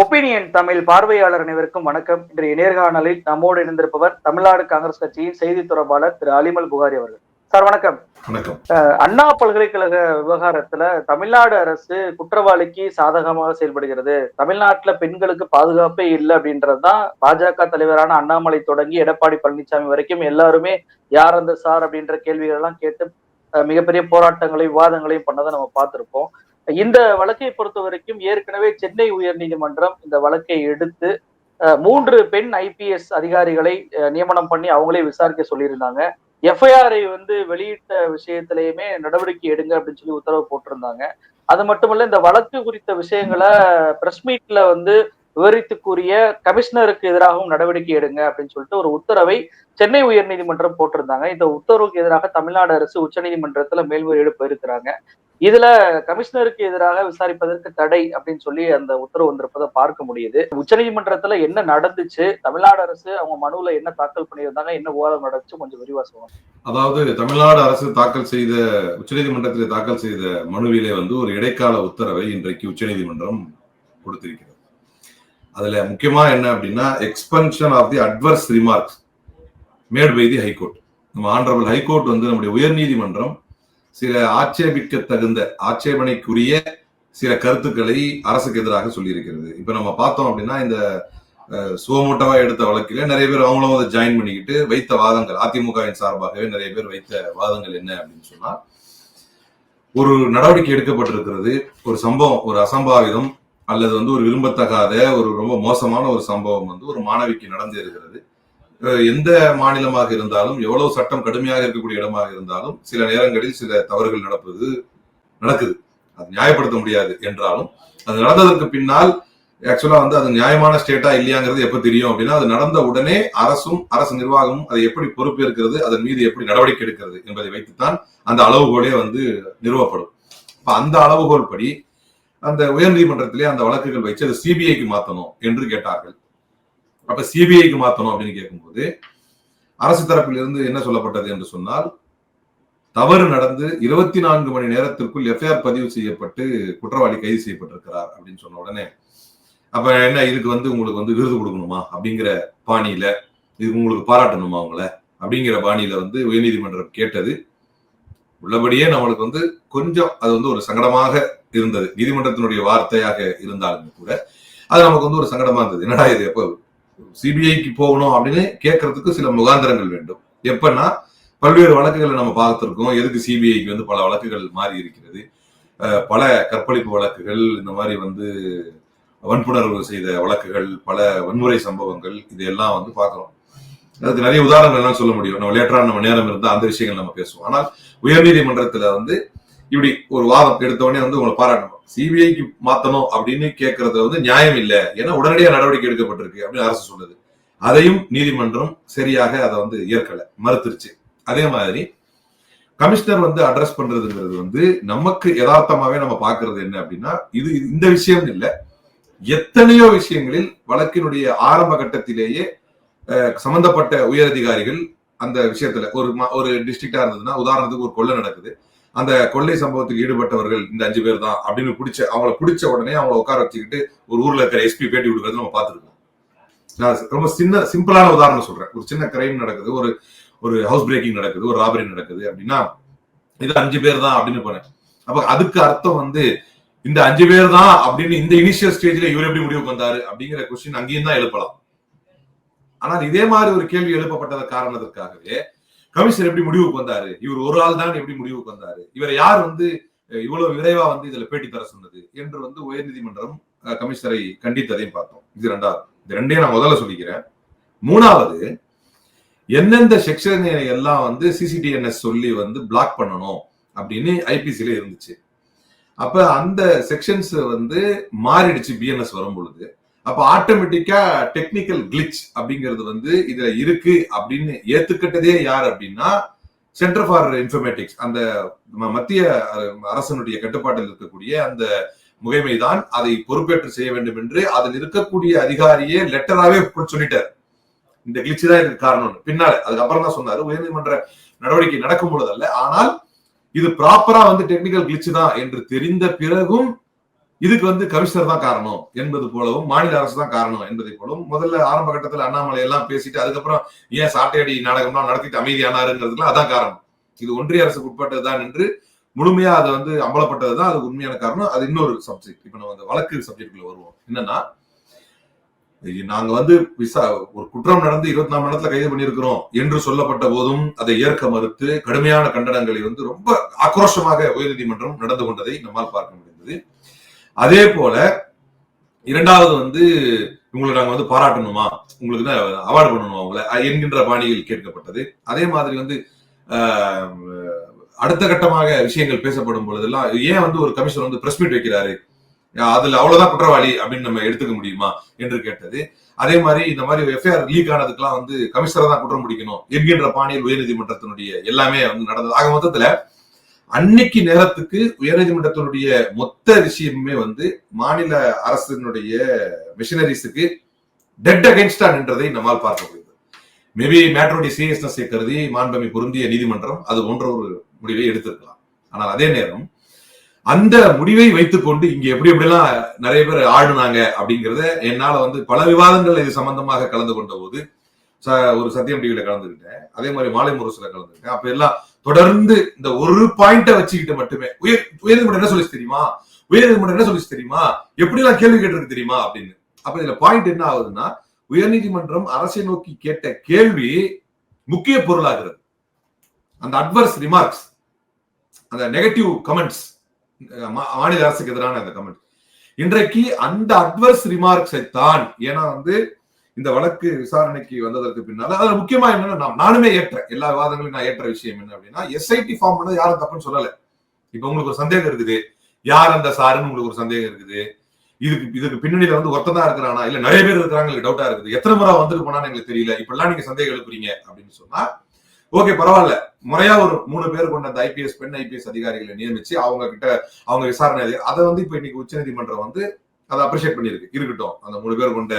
Opinion Tamil பார்வையாளர் அனைவருக்கும் வணக்கம். இன்றைய நேர்காணலில் நம்மோடு இணைந்திருப்பவர் தமிழ்நாடு காங்கிரஸ் கட்சியின் செய்தி தொடர்பாளர் திரு அலிமல் புகாரி அவர்கள். சார் வணக்கம். அண்ணா பல்கலைக்கழக விவகாரத்துல தமிழ்நாடு அரசு குற்றவாளிக்கு சாதகமாக செயல்படுகிறது. தமிழ்நாட்டுல பெண்களுக்கு பாதுகாப்பே இல்லை அப்படின்றதுதான் பாஜக தலைவரான அண்ணாமலை தொடங்கி எடப்பாடி பழனிசாமி வரைக்கும் எல்லாருமே யார் அந்த சார் அப்படின்ற கேள்விகள் எல்லாம் கேட்டு மிகப்பெரிய போராட்டங்களையும் விவாதங்களையும் பண்ணதை நம்ம பார்த்திருப்போம். இந்த வழக்கை பொறுத்த வரைக்கும் ஏற்கனவே சென்னை உயர்நீதிமன்றம் இந்த வழக்கை எடுத்து அஹ், மூன்று பெண் ஐபிஎஸ் அதிகாரிகளை நியமனம் பண்ணி அவங்களே விசாரிக்க சொல்லியிருந்தாங்க. எஃப்ஐஆரை வந்து வெளியிட்ட விஷயத்திலையுமே நடவடிக்கை எடுங்க அப்படின்னு சொல்லி உத்தரவு போட்டிருந்தாங்க. அது மட்டுமல்ல இந்த வழக்கு குறித்த விஷயங்களை பிரஸ் மீட்ல வந்து விவரித்து கூறிய கமிஷனருக்கு எதிராகவும் நடவடிக்கை எடுங்க அப்படின்னு சொல்லிட்டு ஒரு உத்தரவை சென்னை உயர்நீதிமன்றம் போட்டிருந்தாங்க. இந்த உத்தரவுக்கு எதிராக தமிழ்நாடு அரசு உச்சநீதிமன்றத்துல மேல்முறையீடு போயிருக்கிறாங்க. இதுல கமிஷனருக்கு எதிராக விசாரிப்பதற்கு தடை அப்படின்னு சொல்லி அந்த உத்தரவு வந்திருப்பதை பார்க்க முடியுது. உச்சநீதிமன்றத்துல என்ன நடந்துச்சு? தமிழ்நாடு அரசு அவங்க மனுவில் என்ன தாக்கல் பண்ணியிருந்தாங்க? என்ன விவாதம் நடந்துச்சு? கொஞ்சம் விரிவா சொல்லுவாங்க அதாவது தமிழ்நாடு அரசு தாக்கல் செய்த உச்சநீதிமன்றத்தில் தாக்கல் செய்த மனுவிலே வந்து ஒரு இடைக்கால உத்தரவை இன்றைக்கு உச்சநீதிமன்றம் கொடுத்திருக்கிறது. அதுல முக்கியமா என்ன அப்படின்னா expunction of the adverse remarks made by the high court. நம்ம ஆண்டரபிள் ஹைகோர்ட் வந்து நம்முடைய உயர்நீதிமன்றம் சில ஆட்சேபிக்க தகுந்த ஆட்சேபனைக்குரிய சில கருத்துக்களை அரசுக்கு எதிராக சொல்லியிருக்கிறது. இப்ப நம்ம பார்த்தோம் அப்படின்னா இந்த சுவமூட்டவா எடுத்த வழக்கில நிறைய பேர் அவங்களும் அதை ஜாயின் பண்ணிக்கிட்டு வைத்த வாதங்கள் அதிமுகவின் சார்பாகவே நிறைய பேர் வைத்த வாதங்கள் என்ன அப்படின்னு சொன்னா ஒரு நடவடிக்கை எடுக்கப்பட்டிருக்கிறது. ஒரு சம்பவம் ஒரு அசம்பாவிதம் அல்லது வந்து ஒரு விரும்பத்தகாத ஒரு ரொம்ப மோசமான ஒரு சம்பவம் வந்து ஒரு மாணவிக்கு நடந்து இருக்கிறது எந்த மாநிலமாக இருந்தாலும் எவ்வளவு சட்டம் கடுமையாக இருக்கக்கூடிய இடமாக இருந்தாலும் சில நேரங்களில் சில தவறுகள் நடப்பது நடக்குது. அது நியாயப்படுத்த முடியாது என்றாலும் அது நடந்ததற்கு பின்னால் ஆக்சுவலா வந்து அது நியாயமான ஸ்டேட்டா இல்லையாங்கிறது எப்ப தெரியும் அப்படின்னா அது நடந்த உடனே அரசும் அரசு நிர்வாகமும் அதை எப்படி பொறுப்பேற்கிறது அதன் மீது எப்படி நடவடிக்கை எடுக்கிறது என்பதை வைத்துத்தான் அந்த அளவுகோலே வந்து நிறுவப்படும். இப்ப அந்த அளவுகோல் படி அந்த உயர்நீதிமன்றத்திலே அந்த வழக்குகள் வச்சு அதை சிபிஐக்கு மாத்தணும் என்று கேட்டார்கள். அப்ப சிபிஐக்கு மாத்தணும் அப்படின்னு கேட்கும்போது அரசு தரப்பில் இருந்து என்ன சொல்லப்பட்டது என்று சொன்னால் தவறு நடந்து இருபத்தி நான்கு மணி நேரத்திற்குள் எஃப்ஐஆர் பதிவு செய்யப்பட்டு குற்றவாளி கைது செய்யப்பட்டிருக்கிறார் அப்படின்னு சொன்ன உடனே அப்ப என்ன இதுக்கு வந்து உங்களுக்கு வந்து விருது கொடுக்கணுமா அப்படிங்கிற பாணியில இதுக்கு உங்களுக்கு பாராட்டணுமா அவங்கள அப்படிங்கிற பாணியில வந்து உயர்நீதிமன்றம் கேட்டது. உள்ளபடியே நம்மளுக்கு வந்து கொஞ்சம் அது வந்து ஒரு சங்கடமாக இருந்தது. நீதிமன்றத்தினுடைய வார்த்தையாக இருந்தாலுமே கூட அது நமக்கு வந்து ஒரு சங்கடமா இருந்தது. என்னடா இது எப்போ சிபிஐக்கு போகணும் அப்படின்னு கேட்கறதுக்கு சில முகாந்திரங்கள் வேண்டும். எப்பன்னா பல்வேறு வழக்குகளை நம்ம பார்த்துருக்கோம். எதுக்கு சிபிஐக்கு வந்து பல வழக்குகள் மாறி இருக்கிறது? பல கற்பழிப்பு வழக்குகள் இந்த மாதிரி வந்து வன்புணர்வு செய்த வழக்குகள் பல வன்முறை சம்பவங்கள் இதையெல்லாம் வந்து பார்க்கிறோம். அதுக்கு நிறைய உதாரணங்கள் எல்லாம் சொல்ல முடியும். நம்ம லேட்டரா நம்ம நேரம் இருந்தா அந்த விஷயங்கள் நம்ம பேசுவோம். ஆனால் உயர்நீதிமன்றத்துல வந்து இப்படி ஒரு வாதம் எடுத்த உடனே வந்து உங்களை பாராட்டணும். சிபிஐக்கு மாத்தணும் அப்படின்னு கேட்கறது வந்து நியாயம் இல்லை. ஏன்னா உடனடியாக நடவடிக்கை எடுக்கப்பட்டிருக்கு அப்படின்னு அரசு சொல்லுது. அதையும் நீதிமன்றம் சரியாக அதை வந்து ஏற்கல மறுத்துருச்சு. அதே மாதிரி கமிஷனர் வந்து அட்ரஸ் பண்றதுங்கிறது வந்து நமக்கு யதார்த்தமாவே நம்ம பாக்குறது என்ன அப்படின்னா இது இந்த விஷயம் இல்லை. எத்தனையோ விஷயங்களில் வழக்கினுடைய ஆரம்ப கட்டத்திலேயே சம்பந்தப்பட்ட உயரதிகாரிகள் அந்த விஷயத்துல ஒரு ஒரு டிஸ்ட்ரிக்டா இருந்ததுன்னா உதாரணத்துக்கு ஒரு கொள்ளை நடக்குது. அந்த கொள்ளை சம்பவத்துக்கு ஈடுபட்டவர்கள் இந்த அஞ்சு பேர் தான் அப்படின்னு பிடிச்ச அவங்கள பிடிச்ச உடனே அவங்கள உட்கார வச்சுக்கிட்டு ஒரு ஊர்ல இருக்கிற எஸ்பி பேட்டி கொடுக்கறது நம்ம பார்த்துருக்கோம். நான் ரொம்ப சின்ன சிம்பிளான உதாரணம் சொல்றேன். ஒரு சின்ன கிரைம் நடக்குது ஒரு ஒரு ஹவுஸ் பிரேக்கிங் நடக்குது ஒரு ராபரி நடக்குது அப்படின்னா இது அஞ்சு பேர் தான் அப்படின்னு போனேன். அப்ப அதுக்கு அர்த்தம் வந்து இந்த அஞ்சு பேர் தான் அப்படின்னு இந்த இனிஷியல் ஸ்டேஜ்ல இவர் எப்படி முடிவுக்கு வந்தாரு அப்படிங்கிற கொஸ்டின் அங்கேயும் தான் எழுப்பலாம். ஆனால் இதே மாதிரி ஒரு கேள்வி எழுப்பப்பட்டது காரணத்திற்காகவே கமிஷனர் எப்படி முடிவுக்கு வந்தாரு? இவர் ஒரு ஆள் தான் எப்படி முடிவுக்கு வந்தாரு? இவரை யார் வந்து இவ்வளவு விரைவா வந்து இதுல பேட்டி தர சொன்னது என்று வந்து உயர்நீதிமன்றம் கமிஷனரை கண்டித்ததையும் பார்த்தோம். இது ரெண்டாவது இது ரெண்டையும் நான் முதல்ல சொல்லிக்கிறேன். மூணாவது எந்தெந்த செக்ஷன் எல்லாம் வந்து சிசிடிஎன்எஸ் சொல்லி வந்து பிளாக் பண்ணணும் அப்படின்னு ஐபிசில இருந்துச்சு. அப்ப அந்த செக்ஷன்ஸ் வந்து மாறிடுச்சு பிஎன்எஸ் வரும் பொழுது அப்ப ஆட்டோமேட்டிக்கா டெக்னிக்கல் கிளிச் அப்படிங்கிறது வந்து இதுல இருக்கு அப்படின்னு ஏத்துக்கிட்டதே யார் அப்படின்னா சென்டர் ஃபார் இன்ஃபர்மேட்டிக்ஸ் அந்த மத்திய அரசனுடைய கட்டுப்பாட்டில் இருக்கக்கூடிய அந்த முகைமை தான் அதை பொறுப்பேற்று செய்ய வேண்டும் என்று அதில் இருக்கக்கூடிய அதிகாரியே லெட்டராவே சொல்லிட்டார். இந்த கிளிச்சு தான் இதுக்கு காரணம் பின்னால அதுக்கப்புறம் தான் சொன்னாரு. உயர்நீதிமன்ற நடவடிக்கை நடக்கும் பொழுதல்ல ஆனால் இது ப்ராப்பரா வந்து டெக்னிக்கல் கிளிச்சு தான் என்று தெரிந்த பிறகும் இதுக்கு வந்து கமிஷனர் தான் காரணம் என்பது போலவும் மாநில அரசு தான் காரணம் என்பதை போலவும் முதல்ல ஆரம்ப கட்டத்துல அண்ணாமலை எல்லாம் பேசிட்டு அதுக்கப்புறம் ஏன் சாட்டையடி நாடகம்லாம் நடத்திட்டு அமைதியானாருங்கிறதுல அதான் காரணம். இது ஒன்றிய அரசுக்கு உட்பட்டதுதான் என்று முழுமையா அது வந்து அம்பலப்பட்டதுதான் அது உண்மையான காரணம். அது இன்னொரு சப்ஜெக்ட் இப்ப நம்ம அந்த வழக்கு சப்ஜெக்ட்ல வருவோம். என்னன்னா நாங்க வந்து விசா ஒரு குற்றம் நடந்து இருபத்தி நாலு மணி நேரத்துல கைது பண்ணியிருக்கிறோம் என்று சொல்லப்பட்ட போதும் அதை ஏற்க மறுத்து கடுமையான கண்டனங்களை வந்து ரொம்ப ஆக்ரோஷமாக உயர்நீதிமன்றம் நடந்து கொண்டதை நம்மால் பார்க்க முடிந்தது. அதே போல இரண்டாவது வந்து உங்களை நாங்க வந்து பாராட்டணுமா? உங்களுக்கு தான் அவார்டு பண்ணணுமா உங்களை? என்கின்ற பாணியில் கேட்கப்பட்டது. அதே மாதிரி வந்து அடுத்த கட்டமாக விஷயங்கள் பேசப்படும் பொழுதெல்லாம் ஏன் வந்து ஒரு கமிஷனர் வந்து பிரஸ் மீட் வைக்கிறாரு? அதுல அவ்வளவுதான் குற்றவாளி அப்படின்னு நம்ம எடுத்துக்க முடியுமா? என்று கேட்டது. அதே மாதிரி இந்த மாதிரி எஃப்ஐஆர் லீக் ஆனதுக்கெல்லாம் வந்து கமிஷனர் தான் குற்றம் பிடிக்கணும் என்கின்ற பாணியில் உயர்நீதிமன்றத்தினுடைய எல்லாமே வந்து நடந்தது. ஆக மொத்தத்துல அன்னைக்கு நேரத்துக்கு உயர்நீதிமன்றத்தினுடைய மொத்த விஷயமுமே வந்து மாநில அரசினுடைய மிஷினரிஸுக்கு டெட் அகைன்ஸ்டா நின்றதை நம்மால் பார்க்க முடியுது மேபி மேட்டருடைய சீரியஸ்னஸ் கருதி மாண்பமை பொருந்திய நீதிமன்றம் அது போன்ற ஒரு முடிவை எடுத்திருக்கலாம். ஆனால் அதே நேரம் அந்த முடிவை வைத்துக்கொண்டு இங்க எப்படி எப்படிலாம் நிறைய பேர் ஆடுனாங்க அப்படிங்கிறத என்னால வந்து பல விவாதங்கள் இது சம்பந்தமாக கலந்து கொண்ட போது ஒரு சத்தியம் டிவியில கலந்துக்கிட்டேன். அதே மாதிரி மாலை முரசுல கலந்துக்கிட்டேன். அப்ப எல்லாம் தொடர்ந்து இந்த ஒரு பாயிண்ட வச்சுக்கிட்டு மட்டுமே. உயர் உயர்நீதிமன்றம் என்ன சொல்லி தெரியுமா? உயர்நீதிமன்றம் என்ன சொல்லி தெரியுமா? எப்படி எல்லாம் கேள்வி கேட்டிருக்கு தெரியுமா? அப்படின்னு. அப்ப இதுல பாயிண்ட் என்ன ஆகுதுன்னா உயர்நீதிமன்றம் அரசை நோக்கி கேட்ட கேள்வி முக்கிய பொருளாகிறது. அந்த அட்வர்ஸ் ரிமார்க்ஸ் அந்த நெகட்டிவ் கமெண்ட்ஸ் மாநில அரசுக்கு எதிரான அந்த கமெண்ட் இன்றைக்கு அந்த அட்வர்ஸ் ரிமார்க்ஸை தான் ஏன்னா வந்து இந்த வழக்கு விசாரணைக்கு வந்ததற்கு பின்னால அதுல முக்கியமா என்னன்னா நானுமே ஏற்றேன். எல்லா விவாதங்களையும் நான் ஏற்ற விஷயம் என்ன அப்படின்னா எஸ்ஐடி ஃபார்ம் பண்ணது யாரும் தப்புன்னு சொல்லல. இப்ப உங்களுக்கு ஒரு சந்தேகம் இருக்குது. யார் அந்த சாருன்னு உங்களுக்கு ஒரு சந்தேகம் இருக்குது. இதுக்கு இதுக்கு பின்னணியில வந்து ஒருத்ததான் இருக்கிறானா? இல்ல நிறைய பேர் இருக்கிறாங்க டவுட்டா இருக்குது. எத்தனை முறை வந்துட்டு போனான்னு எங்களுக்கு தெரியல. இப்பெல்லாம் நீங்க சந்தேகம் எழுப்புறீங்க அப்படின்னு சொன்னா ஓகே பரவாயில்ல. முறையா ஒரு மூணு பேர் கொண்ட அந்த ஐபிஎஸ் பெண் ஐபிஎஸ் அதிகாரிகளை நியமிச்சு அவங்க கிட்ட அவங்க விசாரணை அதை வந்து இப்ப இன்னைக்கு உச்சநீதிமன்றம் வந்து அதை அப்ரிஷியேட் பண்ணிருக்கு இருக்கட்டும். அந்த மூணு பேர் கொண்ட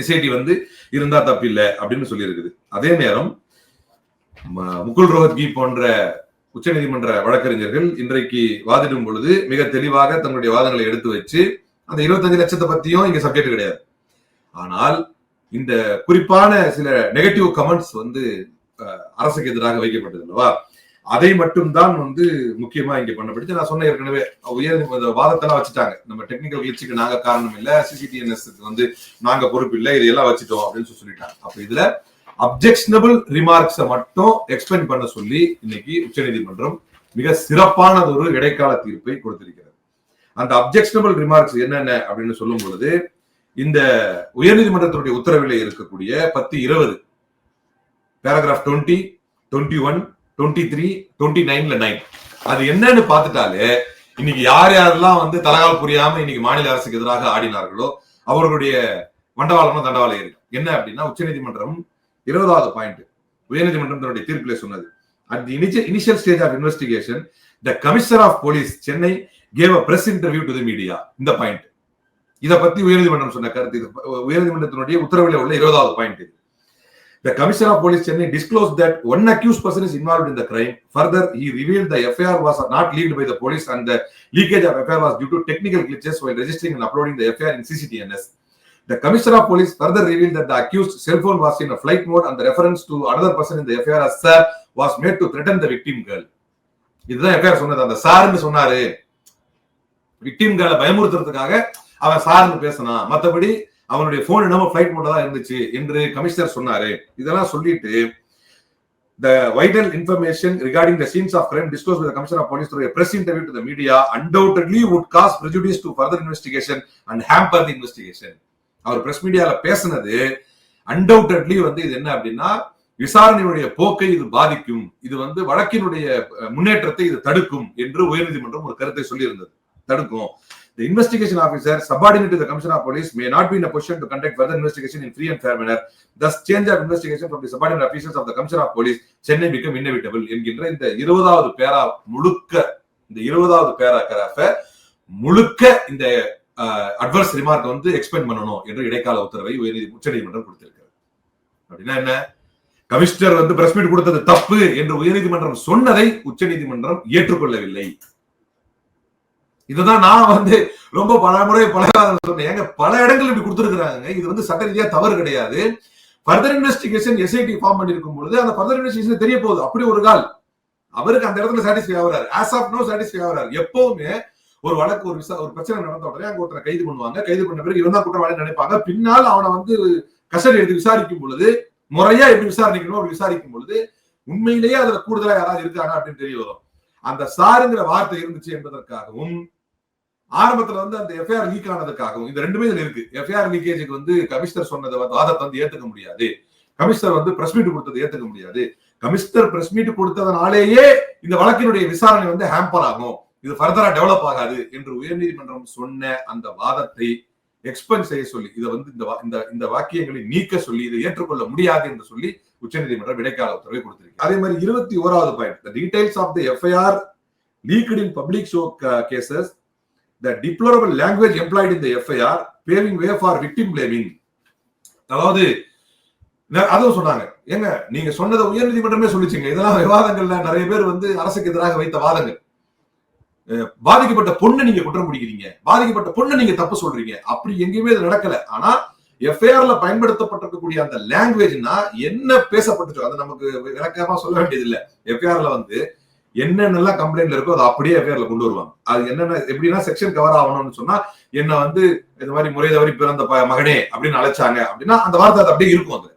எஸ்ஐடி வந்து இருந்தா தப்பில்லை அப்படின்னு சொல்லியிருக்குது. அதே நேரம் முகுல் ரோஹத்கி போன்ற உச்சநீதிமன்ற வழக்கறிஞர்கள் இன்றைக்கு வாதிடும் பொழுது மிக தெளிவாக தங்களுடைய வாதங்களை எடுத்து வச்சு அந்த இருபத்தஞ்சு லட்சத்தை பத்தியும் இங்க சப்ஜெக்ட் கிடையாது. ஆனால் இந்த குறிப்பான சில நெகட்டிவ் கமெண்ட்ஸ் வந்து அரசுக்கு எதிராக வைக்கப்பட்டது அல்லவா? அதை மட்டும்தான் வந்து முக்கியமா இங்க பண்ணப்படுச்சு நான் சொன்ன ஏற்கனவே உயர் வாதத்தெல்லாம் வச்சுட்டாங்க. நம்ம டெக்னிக்கல் கிளிச்சுக்கு நாங்க காரணம் இல்ல சிசிடிஎன்எஸ் வந்து நாங்க பொறுப்பு இல்லை இதையெல்லாம் வச்சுட்டோம் அப்படின்னு சொல்லிட்டாங்க. அப்ப இதுல அப்ஜெக்ஷனபிள் ரிமார்க்ஸை மட்டும் எக்ஸ்பிளைன் பண்ண சொல்லி இன்னைக்கு உச்சநீதிமன்றம் மிக சிறப்பானது ஒரு இடைக்கால தீர்ப்பை கொடுத்திருக்கிறது. அந்த அப்ஜெக்ஷனபிள் ரிமார்க்ஸ் என்னென்ன அப்படின்னு சொல்லும் பொழுது இந்த உயர்நீதிமன்றத்தினுடைய உத்தரவில் இருக்கக்கூடிய பத்து இருபது paragraph twenty twenty one twenty three twenty நைன்ல நைன் அது என்னன்னு பார்த்துட்டாலே இன்னைக்கு யார் யாரெல்லாம் வந்து தலகால் புரியாம இன்னைக்கு மாநில அரசுக்கு எதிராக ஆடினார்களோ அவர்களுடைய மண்டவாளமும் தண்டவாளம் இருக்கு என்ன அப்படின்னா உச்சநீதிமன்றம் இருபதாவது பாயிண்ட் உயர்நீதிமன்றம் தன்னுடைய தீர்ப்பில் சொன்னது. At the initial stage of investigation the commissioner of police Chennai gave a press interview to the media இந்த பாயிண்ட் இதை பத்தி உயர்நீதிமன்றம் சொன்ன கருத்து இது உயர்நீதிமன்றத்தினுடைய உத்தரவில் உள்ள இருபதாவது பாயிண்ட் இது. The Commissioner of Police Chennai disclosed that one accused person is involved in the crime. Further, he revealed the FIR was not leaked by the police and the leakage of FIR was due to technical glitches while registering and uploading the FIR in CCTNS. The Commissioner of Police further revealed that the accused cell phone was in a flight mode and the reference to another person in the FIR as sir was made to threaten the victim girl. இதுதான் FIR சொன்னது அந்த சார்னு சொன்னாரு victim கேர்ளை பயமுறுத்துறதுக்காக அவன் சார்னு பேசினான் மத்தபடி அவனுடைய போன் என்னமோ ஃபிளைட் மோட்ல தான் இருந்துச்சு என்று கமிஷனர் சொன்னாரு இதெல்லாம் சொல்லிட்டு the vital information regarding the scenes of crime disclosed by the commissioner of police through a press interview to the media undoubtedly would cause prejudice to further investigation and hamper the investigation அவர் press மீடியால பேசினது undoubtedly வந்து இது என்ன அப்படின்னா விசாரணையுடைய போக்கை இது பாதிக்கும் இது வந்து வழக்கினுடைய முன்னேற்றத்தை இது தடுக்கும் என்று உயர்நீதிமன்றம் ஒரு கருத்தை சொல்லியிருந்தது தடுக்கும் The investigation officer subordinate to the commissioner of police may not be in a position to conduct further investigation in free and fair manner. Thus, change of investigation from the subordinate officials of the commissioner of police Chennai become inevitable என்கின்ற இந்த இருபதாவது பேரா முழுக்க இந்த இருபதாவது பேராகிராஃப முழுக்க இந்த adverse remark வந்து எக்ஸ்பெண்ட் பண்ணணும் என்று இடைக்கால உத்தரவை உயர்நீதி உச்சநீதிமன்றம் கொடுத்திருக்கிறது அப்படின்னா என்ன கமிஷனர் வந்து பிரஸ் மீட் கொடுத்தது தப்பு என்று உயர்நீதிமன்றம் சொன்னதை உச்சநீதிமன்றம் ஏற்றுக்கொள்ளவில்லை இதுதான் நான் வந்து ரொம்ப பல முறை பல சொன்னேன். ஏங்க பல இடங்கள் இப்படி கொடுத்துருக்குறாங்க. இது வந்து சட்ட ரீதியா தவறு கிடையாது. ஃபர்தர் இன்வெஸ்டிகேஷன் எஸ்ஐடி ஃபார்ம் பண்ணிருக்கும் பொழுது அந்த ஃபர்தர் இன்வெஸ்டிகேஷன் தெரிய போகுது. அப்படி ஒரு கால். அவருக்கு அந்த இடத்துல சாட்டிஸ்ஃபை ஆகுறாரு. ஆஸ் ஆஃப் நோ சாட்டிஸ்ஃபை ஆகுறாரு. எப்பவுமே ஒரு வழக்கு ஒரு விசா ஒரு பிரச்சனை நடந்த உடனே அங்க ஒருத்தரை கைது பண்ணுவாங்க. கைது பண்ண பிறகு இவன் தான் குற்றவாளி நினைப்பாங்க. பின்னால் அவனை வந்து கஸ்டடி எடுத்து விசாரிக்கும் பொழுது முறையா எப்படி விசாரிக்கணும் அப்படி விசாரிக்கும் பொழுது உண்மையிலேயே அதுல கூடுதலா யாராவது இருக்காங்க அப்படின்னு தெரிய வரும். அந்த சாருங்கிற வார்த்தை இருந்துச்சு என்பதற்காகவும் ஆரம்பத்துல வந்து அந்த எஃப்ஐஆர் லீக் ஆனதுக்காகவும் இந்த ரெண்டுமே இதுல இருக்கு. எஃப்ஐஆர் லீக்கேஜுக்கு வந்து கமிஷனர் சொன்னதை வந்து வாதத்தை வந்து ஏத்துக்க முடியாது. கமிஷனர் வந்து பிரஸ் மீட் கொடுத்ததை ஏத்துக்க முடியாது. கமிஷனர் பிரஸ் மீட் கொடுத்ததனாலேயே இந்த வழக்கினுடைய விசாரணை வந்து ஹேம்பர் ஆகும். இது ஃபர்தரா டெவலப் ஆகாது என்று உயர்நீதிமன்றம் சொன்ன அந்த வாதத்தை எக்ஸ்பென்ஸ் செய்ய சொல்லி இதை வந்து இந்த இந்த இந்த வாக்கியங்களை நீக்க சொல்லி இதை ஏற்றுக்கொள்ள முடியாது என்று சொல்லி உச்சநீதிமன்றம் இடைக்கால உத்தரவை கொடுத்திருக்கு அதே மாதிரி இருபத்தி ஓராவது point the details of the FIR leaked in public showcases the deplorable language employed இந்த FIR paving way for victim blaming அதாவது அதுவும் சொன்னாங்க. ஏங்க நீங்க சொன்னதை உயர்நீதிமன்றமே சொல்லிச்சுங்க. இதெல்லாம் விவாதங்கள்ல நிறைய பேர் வந்து அரசுக்கு எதிராக வைத்த வாதங்கள். பாதிக்கப்பட்ட பொண்ணை நீங்க குற்றம் பிடிக்கிறீங்க. பாதிக்கப்பட்ட பொண்ணை நீங்க தப்பு சொல்றீங்க. அப்படி எங்கேயுமே இது நடக்கல. ஆனா எஃப்ஐஆர்ல பயன்படுத்தப்பட்டிருக்கக்கூடிய அந்த லாங்குவேஜ்னா என்ன பேசப்பட்டுச்சோ அது நமக்கு விளக்கமா சொல்ல வேண்டியது இல்லை எஃப்ஐஆர்ல வந்து என்னென்னலாம் கம்ப்ளைண்ட்ல இருக்கோ அதை அப்படியே எஃப்ஐஆர்ல கொண்டு வருவாங்க. அது என்னென்ன எப்படின்னா செக்ஷன் கவர் ஆகணும்னு சொன்னா என்ன வந்து இந்த மாதிரி முறை தவறி பிறந்த மகனே அப்படின்னு அழைச்சாங்க அப்படின்னா அந்த வார்த்தை அது அப்படியே இருக்கும் அது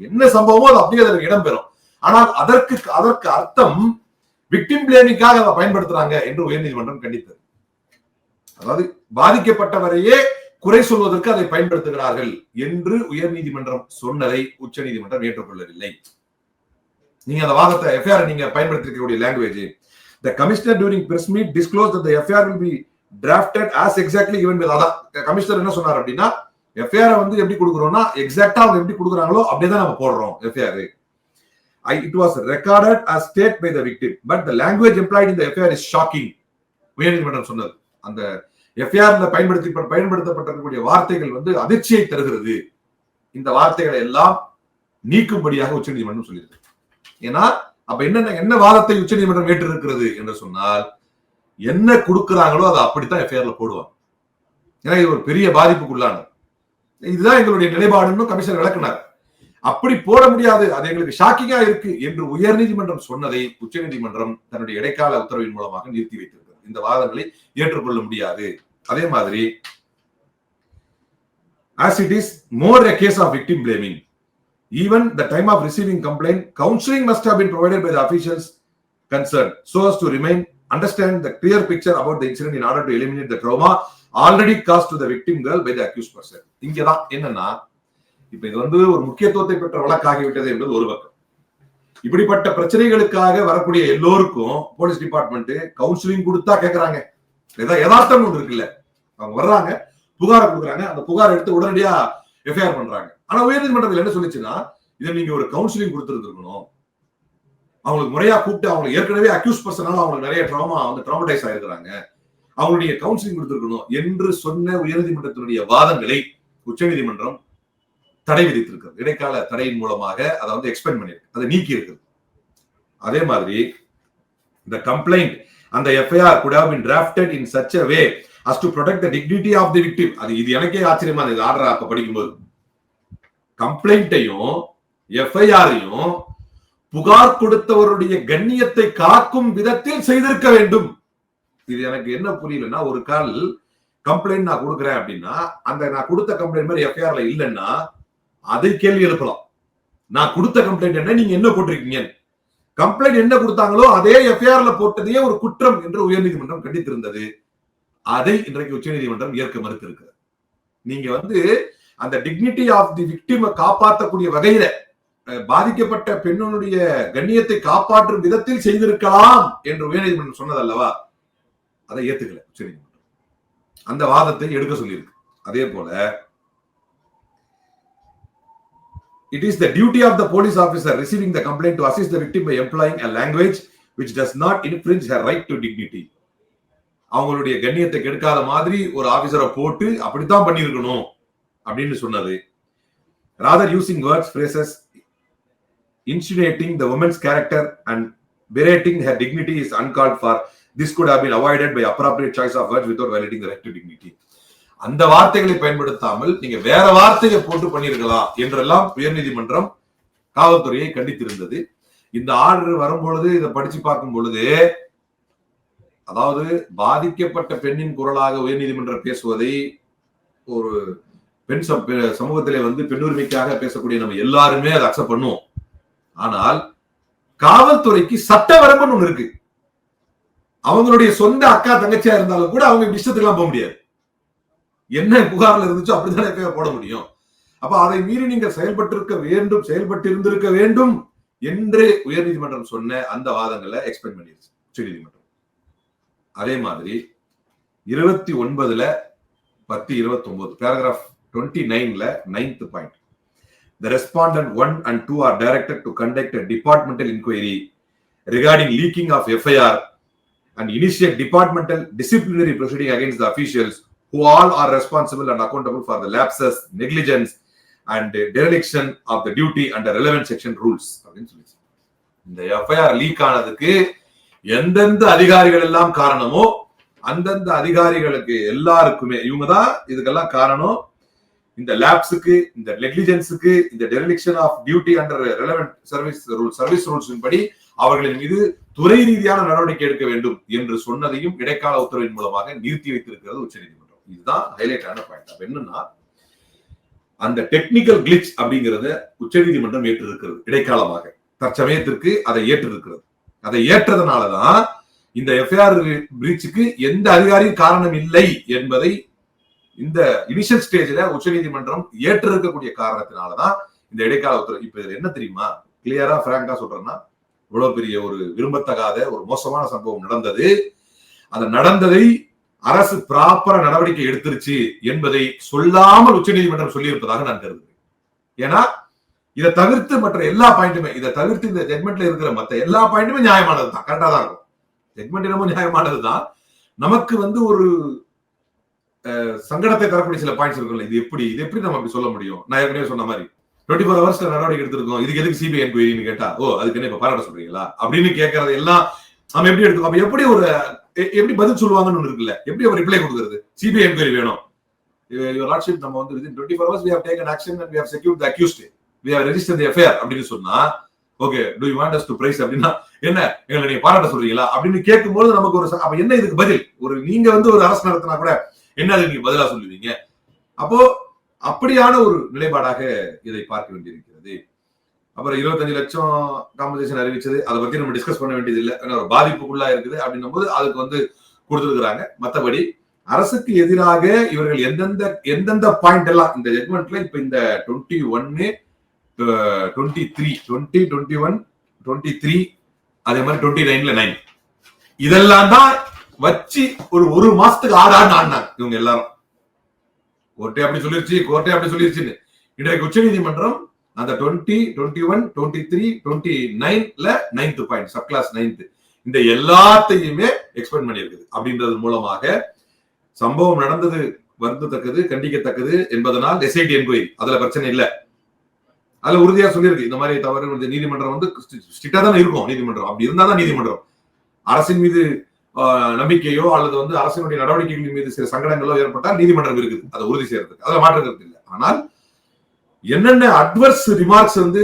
என்ன சம்பவமோ அது அப்படியே அதற்கு இடம்பெறும். ஆனால் அதற்கு அதற்கு அர்த்தம் விக்டிம் பிளேமிங்காக அதை பயன்படுத்துறாங்க என்று உயர்நீதிமன்றம் கண்டித்தது. அதாவது பாதிக்கப்பட்டவரையே குறை சொல்வதற்கு அதை பயன்படுத்துகிறார்கள் என்று உயர்நீதிமன்றம் சொன்னதை உச்சநீதிமன்றம் ஏற்றுக்கொள்ளவில்லை. நீங்க அந்த வாதத்தை எஃப்ஐஆர் நீங்க பயன்படுத்திருக்கக்கூடிய language the commissioner during press meet disclose the FIR will be drafted as exactly இவன் அதான் கமிஷனர் என்ன சொன்னார் அப்படின்னா எஃப்ஐஆர் வந்து எப்படி கொடுக்குறோம்னா எக்ஸாக்டா அவங்க எப்படி கொடுக்குறாங்களோ அப்படியே தான் நம்ம போடுறோம் FIR I it was recorded as state by the victim but the language employed இந்த எஃப்ஐஆர் இஸ் ஷாக்கிங் உயர்நீதிமன்றம் சொன்னது. அந்த எஃப்ஐஆர்ல பயன்படுத்தி பயன்படுத்தப்பட்டிருக்கக்கூடிய வார்த்தைகள் வந்து அதிர்ச்சியை தருகிறது. இந்த வார்த்தைகளை எல்லாம் நீக்கும்படியாக உச்சநீதிமன்றம் சொல்லியிருக்கு. ஏன்னா அப்ப என்ன என்ன வாதத்தை உச்சநீதிமன்றம் ஏற்றிருக்கிறது என்று சொன்னால் என்ன கொடுக்குறாங்களோ அதை அப்படித்தான் எஃப்ஐஆர்ல போடுவாங்க. ஏன்னா இது ஒரு பெரிய பாதிப்புக்குள்ளானது. இதுதான் எங்களுடைய நிலைப்பாடுன்னு கமிஷனர் விளக்குனார். அப்படி போட முடியாது. அது எங்களுக்கு ஷாக்கிங்கா இருக்கு என்று உயர் நீதிமன்றம் சொன்னதை உச்ச நீதிமன்றம் தன்னுடைய இடைக்கால உத்தரவின் மூலமாக நிறுத்தி வைத்திருக்கிறது. இந்த வாதங்களை ஏற்றுக்கொள்ள முடியாது. அதே மாதிரி as it is more a case of victim blaming even the time of receiving complaint counseling must have been provided by the officials concerned so as to remain understand the clear picture about the incident in order to eliminate the trauma already caused to the victim girl by the accused person இங்கதான் என்னன்னா இப்ப இது வந்து ஒரு முக்கியத்துவத்தை பெற்ற வழக்காகிவிட்டது என்பது ஒரு பக்கம் இப்படிப்பட்ட பிரச்சனைகளுக்காக வரக்கூடிய எல்லோருக்கும் போலீஸ் டிபார்ட்மெண்ட் கவுன்சிலிங் கொடுத்தா கேக்குறாங்க ஏதா யதார்த்தம் ஒன்று இருக்குல்ல அவங்க வர்றாங்க புகாரை கொடுக்குறாங்க அந்த புகார் எடுத்து உடனடியா எஃப்ஐஆர் பண்றாங்க. ஆனா உயர்நீதிமன்றத்தில் என்ன சொல்லிச்சுன்னா இதை நீங்க ஒரு கவுன்சிலிங் கொடுத்துருந்துருக்கணும். அவங்களுக்கு முறையா கூப்பிட்டு அவங்க ஏற்கனவே அக்யூஸ் பர்சனால அவங்களுக்கு நிறைய ட்ராமா வந்து ட்ராமடைஸ் ஆயிருக்கிறாங்க. அவங்களுடைய கவுன்சிலிங் கொடுத்துருக்கணும் என்று சொன்ன உயர்நீதிமன்றத்தினுடைய வாதங்களை உச்சநீதிமன்றம் தடை விதித்திருக்கிறது. இடைக்கால தடையின் மூலமாக அதை வந்து எக்ஸ்பெண்ட் பண்ணியிருக்கு. அதை நீக்கி இருக்குது அதே மாதிரி இந்த கம்ப்ளைண்ட் அந்த FIR could have been drafted in such a way as to protect the dignity of the victim அது இது எனக்கே ஆச்சரியமா இது ஆர்டர் அப்ப படிக்கும்போது. கம்ப்ளைண்ட்டையும் எஃப்ஐஆரையும் புகார் கொடுத்தவருடைய கண்ணியத்தை காக்கும் விதத்தில் செய்திருக்க வேண்டும். இது எனக்கு என்ன புரியலன்னா ஒரு கால் கம்ப்ளைண்ட் நான் கொடுக்குறேன் அப்படின்னா அந்த நான் கொடுத்த கம்ப்ளைண்ட் மாதிரி எஃப்ஐஆர்ல இல்லைன்னா அதை கேள்வி எழுப்பலாம். நான் கொடுத்த கம்ப்ளைண்ட் என்ன? நீங்க என்ன போட்டிருக்கீங்க? கம்ப்ளைண்ட் என்ன கொடுத்தாங்களோ அதே எஃப்ஐஆர்ல போட்டதையே ஒரு குற்றம் என்று உயர்நீதிமன்றம் கண்டித்திருந்தது. அதை இன்றைக்கு உச்சநீதிமன்றம் ஏற்க மறுத்திருக்கிறது நீங்க வந்து அந்த டிக்னிட்டி ஆஃப் தி விக்டிமை காப்பாற்றக்கூடிய வகையில பாதிக்கப்பட்ட பெண்ணுடைய கண்ணியத்தை காப்பாற்றும் விதத்தில் செய்திருக்கலாம் என்று உயர்நீதிமன்றம் சொன்னதல்லவா? அதை ஏத்துக்கல உச்சநீதிமன்றம். அந்த வாதத்தை எடுக்க சொல்லியிருக்கு. அதே போல it is the duty of the police officer receiving the complaint to assist the victim by employing a language which does not infringe her right to dignity அவங்களுடைய கண்ணியத்தை கெடுக்காத மாதிரி ஒரு ஆபீசரை போட்டு அப்படித்தான் பண்ணியிருக்கணும் அப்படின்னு சொன்னது. Rather using words phrases insinuating the women's character and berating her dignity is uncalled for. This could have been avoided by appropriate choice of words without violating the right dignity அந்த வார்த்தைகளை பயன்படுத்தாமல் நீங்க வேற வார்த்தையை போட்டு பண்ணியிருக்கலாம் என்றெல்லாம் உயர்நீதிமன்றம் காவல்துறையை கண்டித்திருந்தது. இந்த ஆர்டர் வரும்பொழுது இதை படிச்சு பார்க்கும் பொழுது அதாவது பாதிக்கப்பட்ட பெண்ணின் குரலாக உயர்நீதிமன்றம் பேசுவதை ஒரு பெண் சம்- பெ- சமூகத்திலே வந்து பெண்ணுரிமைக்காக பேசக்கூடிய நம்ம எல்லாருமே அதை அக்செப்ட் பண்ணுவோம். ஆனால் காவல்துறைக்கு சட்ட வரம்புன்னு ஒண்ணு இருக்கு. அவங்களுடைய சொந்த அக்கா தங்கச்சியா இருந்தாலும் கூட அவங்க இப்படி இஷ்டத்துக்குலாம் போக முடியாது. என்ன புகார்ல இருந்துச்சோ அப்படித்தானே போட முடியும். அப்ப அதை மீறி நீங்கள் செயல்பட்டிருக்க வேண்டும் செயல்பட்டு இருந்திருக்க வேண்டும் என்று உயர்நீதிமன்றம் சொன்ன அந்த வாதங்களை எக்ஸ்பெக்ட் பண்ணிருச்சு. உச்சநீதிமன்றம். அதே மாதிரி இருபத்தி ஒன்பதுல பத்து இருபத்தி ஒன்பது பேராகிராஃப் டுவெண்ட்டி நைன்ல ninth point the respondent one and two are directed to conduct departmental inquiry regarding leaking of FIR and initiate departmental disciplinary proceeding against the officials who all are responsible and accountable for the lapses negligence and dereliction of the duty and relevant section rules அப்படின்னு சொல்லி இந்த FIR league ஆனதுக்கு எந்தெந்த அதிகாரிகள் எல்லாம் காரணமோ அந்தந்த அதிகாரிகளுக்கு எல்லாருக்குமே இவங்க தான் இதுக்கெல்லாம் காரணம். இந்த லேப்ஸுக்கு இந்த நெக்லிஜென்ஸுக்கு இந்த dereliction of duty under relevant service rule service ரூல்ஸின் படி அவர்களின் மீது துறை ரீதியான நடவடிக்கை எடுக்க வேண்டும் என்று சொன்னதையும் இடைக்கால உத்தரவின் மூலமாக நிறுத்தி வைத்திருக்கிறது உச்சநீதிமன்றம் இதுதான் ஹைலைட் ஆன பாயிண்ட் அப்ப என்னன்னா அந்த டெக்னிக்கல் கிளிச் அப்படிங்கறத உச்சநீதிமன்றம் ஏற்றிருக்கிறது இடைக்காலமாக. தற்சமயத்திற்கு அதை ஏற்றிருக்கிறது. அதை ஏற்றதுனாலதான் இந்த எஃப்ஐஆர் பிரீச்சுக்கு எந்த அதிகாரியும் காரணம் இல்லை என்பதை இந்த இனிஷியல் ஸ்டேஜ்ல உச்சநீதிமன்றம் ஏற்றிருக்கக்கூடிய காரணத்தினாலதான் இந்த இடைக்கால உத்தரவு. இப்ப இதுல என்ன தெரியுமா? கிளியரா பிராங்கா சொல்றேன்னா இவ்வளவு பெரிய ஒரு விரும்பத்தகாத ஒரு மோசமான சம்பவம் நடந்தது. அந்த நடந்ததை அரசு ப்ராப்பரா நடவடிக்கை எடுத்துருச்சு என்பதை சொல்லாமல் உச்சநீதிமன்றம் சொல்லியிருப்பதாக நான் கருதுகிறேன். ஏன்னா இதை தவிர்த்து மற்ற எல்லா பாயிண்ட்டுமே இதை தவிர்த்து இந்த ஜட்மெண்ட்ல இருக்கிற மற்ற எல்லா பாயிண்ட்டுமே நியாயமானது தான். கரெக்டா தான் இருக்கும். ஜட்மெண்ட் என்னமோ நியாயமானது தான். நமக்கு வந்து ஒரு சங்கடத்தை தரக்கூடிய சில பாயிண்ட்ஸ் இருக்குல்ல இது எப்படி இது எப்படி நம்ம அப்படி சொல்ல முடியும்? நான் ஏற்கனவே சொன்ன மாதிரி டுவெண்ட்டி ஃபோர் ஹவர்ஸ்ல நடவடிக்கை எடுத்திருக்கோம் இதுக்கு எதுக்கு சிபிஐ என்கொயரின்னு கேட்டா ஓ அதுக்கு என்ன இப்ப பாராட்ட சொல்றீங்களா? அப்படின்னு கேட்கறது எல்லாம் நம்ம எப்படி எடுத்துக்கோ அப்ப எப்படி ஒரு எப்படி பதில் சொல்லுவாங்கன்னு ஒண்ணு இருக்குல்ல எப்படி அவர் ரிப்ளை கொடுக்குறது? சிபிஐ என்கொயரி வேணும். யுவர் லார்ட்ஷிப் நம்ம வந்து with twenty four hours we have taken action and we have secure the accused we have register the FIR அப்படின்னு சொன்னா okay do you want us to praise அப்படின்னா என்ன? எங்களை நீங்க பாராட்ட சொல்றீங்களா? அப்படின்னு கேட்கும்போது நமக்கு ஒரு அப்ப என்ன இதுக்கு பதில்? ஒரு நீங்க வந்து ஒரு அரசு நடத்தினா கூட என்ன அதுக்கு நீங்க பதிலா சொல்லுவீங்க? அப்போ அப்படியான ஒரு நிலைப்பாடாக இதை பார்க்க வேண்டியிருக்கிறது. அப்புறம் இருபத்தஞ்சு லட்சம் காம்பன்சேஷன் அறிவிச்சது. அதை பத்தி நம்ம டிஸ்கஸ் பண்ண வேண்டியது இல்லை ஏன்னா ஒரு பாதிப்புக்குள்ளா இருக்குது அப்படின்னும் போது அதுக்கு வந்து கொடுத்துருக்குறாங்க. மற்றபடி அரசுக்கு எதிராக இவர்கள் எந்தெந்த எந்தெந்த பாயிண்ட் எல்லாம் இந்த ஜட்மெண்ட்ல இப்ப இந்த டுவெண்ட்டி ஒன்னு twenty three twenty twenty one twenty three அதே மாதிரி டுவெண்ட்டி நைன்ல நைன் இதெல்லாம் தான் வச்சு ஒரு ஒரு மாசத்துக்கு ஆடான்னு ஆடினாங்க. இவங்க எல்லாரும். கோர்ட்டே அப்படி சொல்லிருச்சு கோர்ட்டே அப்படி சொல்லிருச்சுன்னு. இன்றைக்கு உச்சநீதிமன்றம் அந்த twenty twenty one twenty three twenty நைன்ல ninth point sub clause ninth இந்த எல்லாத்தையுமே எக்ஸ்பிளைன் பண்ணியிருக்குது. அப்படின்றது மூலமாக சம்பவம் நடந்தது வருந்தத்தக்கது கண்டிக்கத்தக்கது என்பதனால் எஸ்ஐடி என்கொயரி அதுல பிரச்சனை இல்லை. அதுல உறுதியா சொல்லியிருக்கு இந்த மாதிரி தவறு வந்து நீதிமன்றம் வந்து ஸ்ட்ரிக்டா தான் இருக்கும் நீதிமன்றம். அப்படி இருந்தா தான் நீதிமன்றம். அரசின் மீது ஆஹ், நம்பிக்கையோ அல்லது வந்து அரசினுடைய நடவடிக்கைகளின் மீது சில சங்கடங்களோ ஏற்பட்டால் நீதிமன்றம் இருக்குது. அதை உறுதி செய்யறதுக்கு. அதுல மாற்றுக்கிறது இல்லை. ஆனால் என்னென்ன அட்வர்ஸ் ரிமார்க்ஸ் வந்து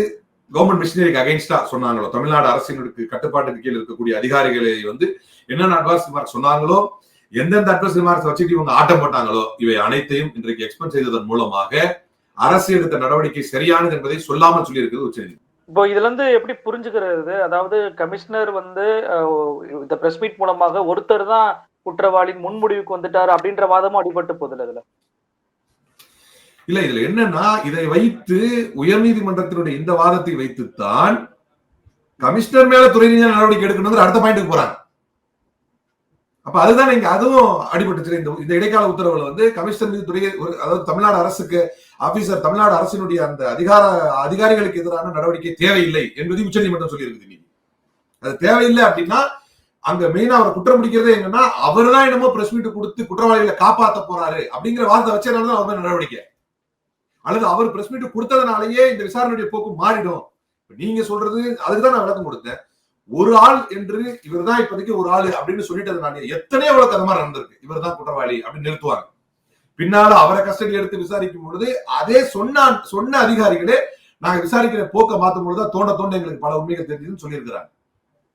கவர்மெண்ட் மிஷினரிக்கு அகைன்ஸ்டா சொன்னாங்களோ தமிழ்நாடு அரசினுக்கு கட்டுப்பாட்டுக்கு கீழ் இருக்கக்கூடிய அதிகாரிகளை வந்து என்னென்ன அட்வர்ஸ் ரிமார்க் சொன்னாங்களோ எந்தெந்த அட்வர்ஸ் ரிமார்க்ஸ் வச்சுட்டு இவங்க ஆட்டம் போட்டாங்களோ இவை அனைத்தையும் இன்றைக்கு எக்ஸ்பென்ஸ் செய்ததன் மூலமாக அரசு எடுத்த நடவடிக்கை சரியானது என்பதை சொல்லாமல் சொல்லியிருக்கிறது உச்சநீதிமன்றம் இப்போ இதுல இருந்து எப்படி புரிஞ்சுக்கிறது? அதாவது கமிஷனர் வந்து இந்த பிரஸ் மீட் மூலமாக ஒருத்தர் தான் குற்றவாளியின் முன்முடிவுக்கு வந்துட்டாரு அப்படின்ற வாதமும் அடிபட்டு போகுதுல இதுல? இல்ல இதுல என்னன்னா இதை வைத்து உயர்நீதிமன்றத்தினுடைய இந்த வாதத்தை வைத்துத்தான் கமிஷனர் மேல துறை நடவடிக்கை எடுக்கணும் அடுத்த பாயிண்ட்டுக்கு போறாங்க. அப்ப அதுதான் இங்க அதுவும் அடிபட்டுச்சு. இந்த இந்த இடைக்கால உத்தரவுல வந்து கமிஷனர் மீது துறை ஒரு- அதாவது தமிழ்நாடு அரசுக்கு ஆபீசர் தமிழ்நாடு அரசினுடைய அந்த அதிகார அதிகாரிகளுக்கு எதிரான நடவடிக்கை தேவையில்லை என்பதையும் உச்சநீதிமன்றம் சொல்லியிருக்குது இன்னைக்கு. அது தேவையில்லை அப்படின்னா அங்க மெயினா அவரை குற்றம் பிடிக்கிறதே என்னன்னா அவர் தான் என்னமோ பிரஸ் மீட் கொடுத்து குற்றவாளிகளை காப்பாத்த போறாரு அப்படிங்கிற வார்த்தை வச்சதுனாலதான் அவர் மேல நடவடிக்கை. அல்லது அவர் பிரஸ் மீட் கொடுத்ததுனாலயே இந்த விசாரணையுடைய போக்கு மாறிடும். நீங்க சொல்றது அதுக்கு தான் நான் விளக்கம் கொடுத்தேன். ஒரு ஆள் என்று இவர்தான் இப்போதைக்கு ஒரு ஆள் அப்படின்னு சொல்லிட்டு நான் எத்தனையோ அவ்வளவு கதமா நடந்திருக்கு. இவர்தான் குற்றவாளி அப்படின்னு நிறுத்துவாங்க பின்னால அவரை கஸ்டடி எடுத்து விசாரிக்கும் பொழுது அதே சொன்ன சொன்ன அதிகாரிகளே நாங்க விசாரிக்கிற போக்க மாத்தும் பொழுது தோண்ட தோண்ட எங்களுக்கு பல உண்மைகள் தெரிஞ்சதுன்னு சொல்லியிருக்கிறாங்க.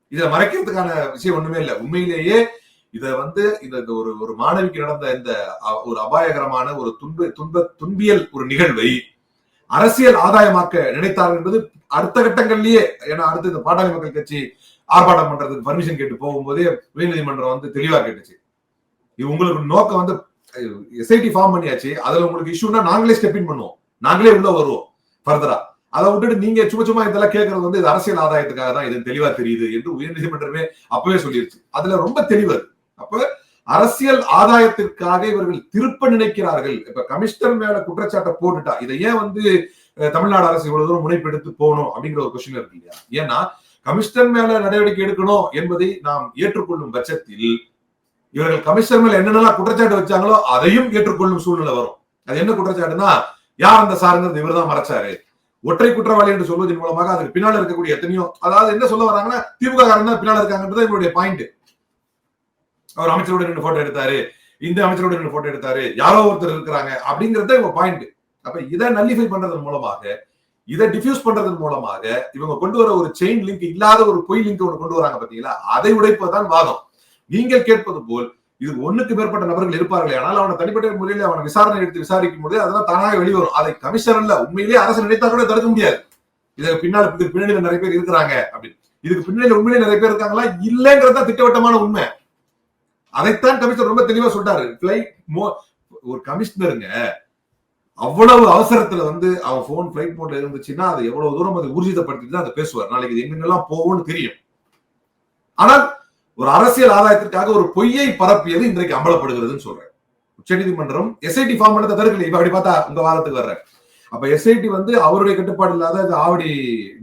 இதை மறைக்கிறதுக்கான விஷயம் ஒண்ணுமே இல்லை. உண்மையிலேயே இதை வந்து இந்த இந்த ஒரு ஒரு மாணவிக்கு நடந்த இந்த அ- ஒரு அபாயகரமான ஒரு துன்ப துன்ப துன்பியல் ஒரு நிகழ்வை அரசியல் ஆதாயமாக்க நினைத்தார்கள் என்பது அடுத்த கட்டங்கள்லயே ஏன்னா அடுத்து இந்த பாட்டாளி மக்கள் கட்சி ஆர்ப்பாட்டம் பண்றதுக்கு பர்மிஷன் கேட்டு போகும்போதே உயர்நீதிமன்றம் வந்து தெளிவா கேட்டுச்சு. இது உங்களுக்கு நோக்கம் வந்து எஸ்ஐடி ஃபார்ம் பண்ணியாச்சு. அதுல உங்களுக்கு இஷ்யூனா நாங்களே ஸ்டெப் இன் பண்ணுவோம். நாங்களே உள்ள வருவோம் ஃபர்தரா அதை விட்டுட்டு நீங்க சும்மா சும்மா இதெல்லாம் கேட்கறது வந்து இது அரசியல் ஆதாயத்துக்காக தான் இது தெளிவா தெரியுது என்று உயர்நீதிமன்றமே அப்பவே சொல்லிருச்சு. அதுல ரொம்ப தெளிவு அப்ப அரசியல் ஆதாயத்திற்காக இவர்கள் திருப்ப நினைக்கிறார்கள். இப்ப கமிஷனர் மேல குற்றச்சாட்டை போட்டுட்டா இதை ஏன் வந்து தமிழ்நாடு அரசு இவ்வளவு தூரம் முனைப்பெடுத்து போகணும் அப்படிங்கிற ஒரு கொஸ்டின் இருக்கு இல்லையா? ஏன்னா கமிஷனர் மேல நடவடிக்கை எடுக்கணும் என்பதை நாம் ஏற்றுக்கொள்ளும் பட்சத்தில் இவர்கள் கமிஷனர் மேல என்னென்னலாம் குற்றச்சாட்டு வச்சாங்களோ அதையும் ஏற்றுக்கொள்ளும் சூழ்நிலை வரும். அது என்ன குற்றச்சாட்டுன்னா யார் அந்த சாருங்கிறது இவர்தான் மறைச்சாரு. ஒற்றை குற்றவாளி என்று சொல்வதன் மூலமாக அதுக்கு பின்னால இருக்கக்கூடிய எத்தனையோ அதாவது என்ன சொல்ல வராங்கன்னா திமுக காரன் தான் பின்னால இருக்காங்கன்றது இவருடைய பாயிண்ட் அவர் அமைச்சரோட நின்று போட்டோ எடுத்தாரு. இந்த அமைச்சரோட நின்று போட்டோ எடுத்தாரு. யாரோ ஒருத்தர் இருக்கிறாங்க அப்படிங்கறது இவங்க பாயிண்ட் அப்ப இதை நல்லிஃபை பண்றதன் மூலமாக இதை டிஃப்யூஸ் பண்றதன் மூலமாக இவங்க கொண்டு வர ஒரு செயின் லிங்க் இல்லாத ஒரு பொய் லிங்க் ஒன்று கொண்டு வராங்க பாத்தீங்களா? அதை உடைப்பதுதான் வாதம். நீங்கள் கேட்பது போல் இது ஒண்ணுக்கு மேற்பட்ட நபர்கள் இருப்பார்களே ஆனால் அவனை தனிப்பட்ட முறையில் அவனை விசாரணை எடுத்து விசாரிக்கும் போது அதெல்லாம் தானாக வெளிவரும். அதை கமிஷன் இல்ல உண்மையிலேயே அரசு நினைத்தா கூட தடுக்க முடியாது. இதுக்கு பின்னால் இதுக்கு பின்னணியில நிறைய பேர் இருக்கிறாங்க அப்படின்னு. இதுக்கு பின்னணியில உண்மையிலே நிறைய பேர் இருக்காங்களா? இல்லைங்கிறது தான் திட்டவட்டமான உண்மை. அதைத்தான் கமிஷனர் ரொம்ப தெளிவா சொல்றாரு. ஃபிளைட் ஒரு கமிஷனருங்க அவ்வளவு அவசரத்துல வந்து அவன் போன் பிளைட் மோட்ல இருந்துச்சுன்னா அது எவ்வளவு தூரம் அதை ஊர்ஜிதப்படுத்தி தான் அதை பேசுவார். நாளைக்கு இது எங்கெங்கெல்லாம் போகும்னு தெரியும். ஆனால் ஒரு அரசியல் ஆதாயத்திற்காக ஒரு பொய்யை பரப்பியது இன்றைக்கு அம்பலப்படுகிறதுன்னு சொல்றேன் உச்சநீதிமன்றம் எஸ்ஐடி ஃபார்ம் பண்ணதை தடுக்கல இப்ப அப்படி பார்த்தா உங்க வாரத்துக்கு வர்றேன் அப்ப எஸ்ஐடி வந்து அவருடைய கட்டுப்பாடு இல்லாத இந்த ஆவடி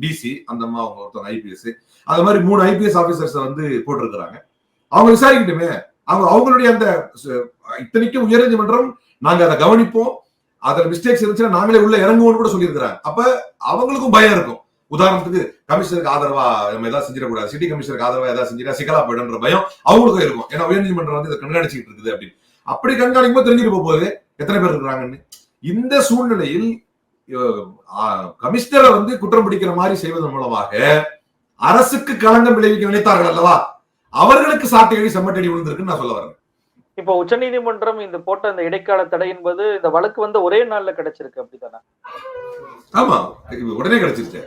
டிசி அந்த அம்மா அவங்க ஒருத்தவங்க ஐபிஎஸ் அது மாதிரி மூணு ஐபிஎஸ் ஆபீசர்ஸ் வந்து போட்டிருக்கிறாங்க. அவங்க விசாரிக்கட்டுமே. அவங்க அவங்களுடைய அந்த இத்தனைக்கும் இத்தனைக்கும் உயர்நீதிமன்றம் நாங்க அதை கவனிப்போம். அதுல மிஸ்டேக்ஸ் இருந்துச்சுன்னா நாங்களே உள்ள இறங்குவோம்னு கூட சொல்லியிருக்கிறாங்க. அப்ப அவங்களுக்கும் பயம் இருக்கும். உதாரணத்துக்கு கமிஷனருக்கு ஆதரவா நம்ம ஏதாவது செஞ்சிடக்கூடாது. சிட்டி கமிஷனருக்கு ஆதரவா ஏதாவது செஞ்சிடா சிக்கலா போயிடுன்ற பயம் அவங்களுக்கும் இருக்கும். ஏன்னா உயர்நீதிமன்றம் வந்து இதை கண்காணிச்சுட்டு இருக்குது அப்படின்னு. அப்படி கண்காணிக்கும் போது தெரிஞ்சுட்டு போகுது எத்தனை பேர் இருக்கிறாங்கன்னு? இந்த சூழ்நிலையில் கமிஷனரை வந்து குற்றம் பிடிக்கிற மாதிரி செய்வதன் மூலமாக அரசுக்கு களங்கம் விளைவிக்க நினைத்தார்கள் அல்லவா? அவர்களுக்கு சாட்டையடி செம்மட்டடி விழுந்திருக்குன்னு நான் சொல்ல வரேன். இப்போ உச்சநீதிமன்றம் இந்த போட்ட இந்த இடைக்கால தடை என்பது இந்த வழக்கு வந்து ஒரே நாள்ல கிடைச்சிருக்கு அப்படித்தானே? ஆமா உடனே கிடைச்சிருச்சு.